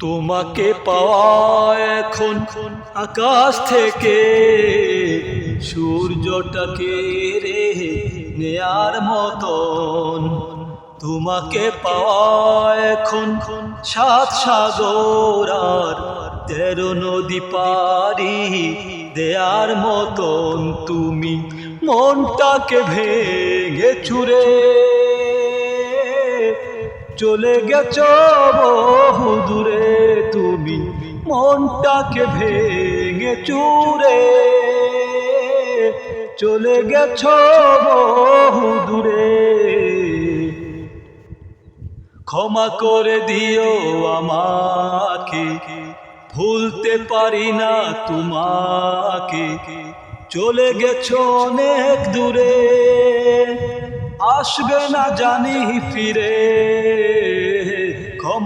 তোমাকে পাওয়া এখন আকাশ থেকে সূর্যটাকে রে নেয়ার মতন। তোমাকে পাওয়া এখন সাত সাগর আর তেরো নদী পারি দেয়ার মতন তুমি মনটাকে ভেঙে চুরে চলে গেছ বহু দূরে তুমি মনটাকে ভেঙে চুরে চলে গেছ বহু দূরে ক্ষমা করে দিও আমাকে, ভুলতে পারি না তোমাকে। চলে গেছ অনেক দূরে, আসবে না জানি ফিরে।